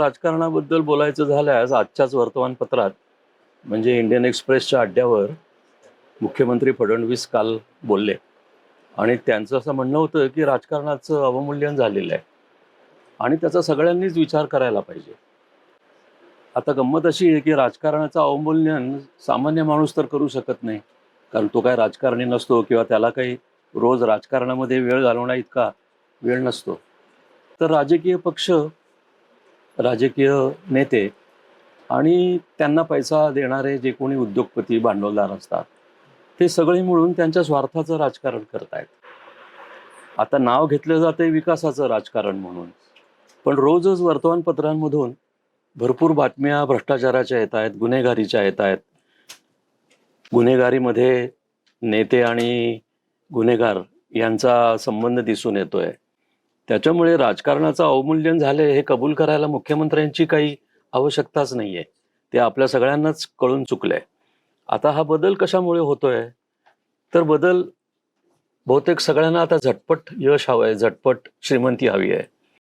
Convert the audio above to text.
राजकारणाबद्दल बोलायचं झाल्यास आजच्याच वर्तमानपत्रात म्हणजे इंडियन एक्सप्रेसच्या अड्ड्यावर मुख्यमंत्री फडणवीस काल बोलले. आणि त्यांचं असं म्हणणं होतं की राजकारणाचं अवमूल्यन झालेलं आहे. आणि त्याचा सगळ्यांनीच विचार करायला पाहिजे. आता गंमत अशी आहे की राजकारणाचं अवमूल्यन सामान्य माणूस तर करू शकत नाही. कारण तो काय राजकारणी नसतो किंवा त्याला काही रोज राजकारणामध्ये वेळ घालवण्या इतका वेळ नसतो. तर राजकीय पक्ष राजकीय नेते आणि त्यांना पैसा देणारे जे कोणी उद्योगपती भांडवलदार असतात ते सगळे मिळून त्यांच्या स्वार्थाचं राजकारण करतायत. आता नाव घेतलं जाते विकासाचं राजकारण म्हणून पण रोजच वर्तमानपत्रांमधून भरपूर बातम्या भ्रष्टाचाराच्या येत आहेत गुन्हेगारीच्या येत आहेत. गुन्हेगारीमध्ये नेते आणि गुन्हेगार यांचा संबंध दिसून येतोय. त्याच्यामुळे राजकारणाचं अवमूल्यन झाले हे कबूल करायला मुख्यमंत्र्यांची काही आवश्यकताच नाही आहे ते आपल्या सगळ्यांनाच कळून चुकलंय. आता हा बदल कशामुळे होतोय? तर बदल बहुतेक सगळ्यांना आता झटपट यश हवं आहे झटपट श्रीमंती हवी आहे.